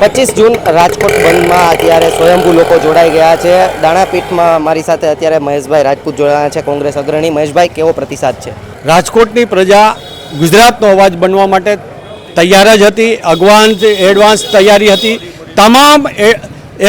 પચીસ જૂન રાજકોટ બંધમાં અત્યારે સ્વયંભૂ લોકો જોડાઈ ગયા છે. દાણાપીઠમાં મારી સાથે અત્યારે મહેશભાઈ રાજપૂત જોડાયા છે, કોંગ્રેસ અગ્રણી. મહેશભાઈ, કેવો પ્રતિસાદ છે? રાજકોટની પ્રજા ગુજરાતનો અવાજ બનવા માટે તૈયાર જ હતી. અગવાન એડવાન્સ તૈયારી હતી. તમામ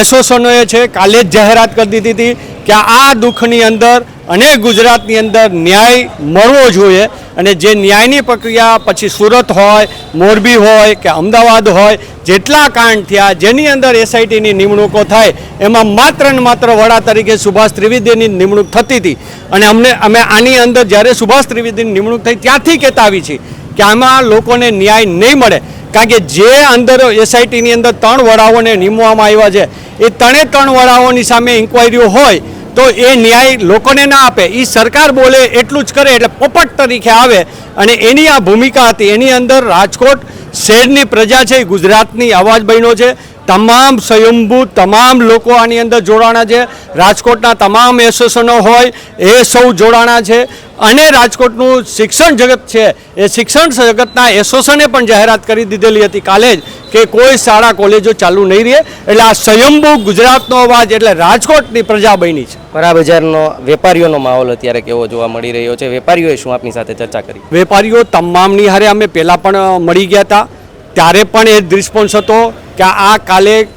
એસોસનોએ છે, કાલે જ જાહેરાત કરી દીધી હતી કે આ દુઃખની અંદર અને ગુજરાતની અંદર ન્યાય મળવો જોઈએ. અને જે ન્યાયની પ્રક્રિયા, પછી સુરત હોય, મોરબી હોય કે અમદાવાદ હોય, જેટલા કાંડ થયા, જેની અંદર એસઆઈટીની નિમણૂકો થાય એમાં માત્ર ને માત્ર વડા તરીકે સુભાષ ત્રિવેદીની નિમણૂક થતી હતી. અને અમને, અમે આની અંદર જ્યારે સુભાષ ત્રિવેદીની નિમણૂક થઈ, ત્યાંથી કહેતા આવી છીએ કે આમાં લોકોને ન્યાય નહીં મળે. કારણ કે જે અંદર એસઆઈટીની અંદર ત્રણ વડાઓને નિમવામાં આવ્યા છે, એ ત્રણે ત્રણ વડાઓની સામે ઇન્કવાયરીઓ હોય તો એ ન્યાય લોકોને ના આપે. એ સરકાર બોલે એટલું જ કરે એટલે પોપટ તરીકે આવે. અને એની આ ભૂમિકા હતી. એની અંદર રાજકોટ શહેરની પ્રજા છે ગુજરાતની અવાજ બન્યો છે. તમામ સ્વયંભૂ, તમામ લોકો આની અંદર જોડાણા છે. રાજકોટના તમામ એસોસિએશનો હોય, એ સૌ જોડાણા છે. અને રાજકોટનું શિક્ષણ જગત છે એ શિક્ષણ જગતના એસોસિએશને પણ જાહેરાત કરી દીધેલી હતી કાલે જ કે કોઈ શાળા કોલેજો ચાલુ નહીં રહે. એટલે આ સ્વયંભૂ ગુજરાતનો અવાજ એટલે રાજકોટની પ્રજા બની છે. પરા બજારનો વેપારીઓનો માહોલ અત્યારે કેવો જોવા મળી રહ્યો છે? વેપારીઓએ શું આપની સાથે ચર્ચા કરી? વેપારીઓ તમામની હારે અમે પહેલાં પણ મળી ગયા હતા. ત્યારે પણ એ રિસ્પોન્સ હતો કે આ કાલે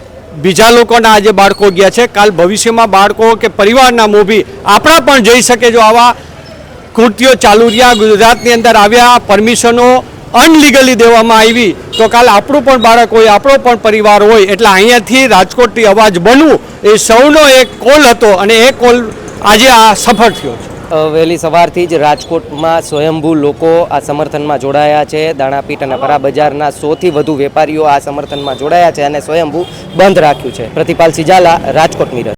બીજા લોકોના આજે બાળકો ગયા છે. કાલ ભવિષ્યમાં બાળકો કે પરિવારના મોભી આપણા પણ જઈ શકે જો આવા કૃત્યો ચાલુ રહ્યા, ગુજરાતની અંદર આવ્યા, પરમિશનો અનલીગલી દેવામાં આવી. તો કાલ આપણું પણ બાળક હોય, આપણો પણ પરિવાર હોય, એટલે અહીંયાથી રાજકોટથી અવાજ બનવું એ સૌનો એક કોલ હતો અને એ કોલ આજે આ સફળ થયો છે. વહેલી સવારથી જ રાજકોટમાં સ્વયંભૂ લોકો આ સમર્થનમાં જોડાયા છે. દાણાપીઠ અને પરા બજારના સોથી વધુ વેપારીઓ આ સમર્થનમાં જોડાયા છે અને સ્વયંભૂ બંધ રાખ્યું છે. પ્રતિપાલ સિજાલા, રાજકોટ મિરર.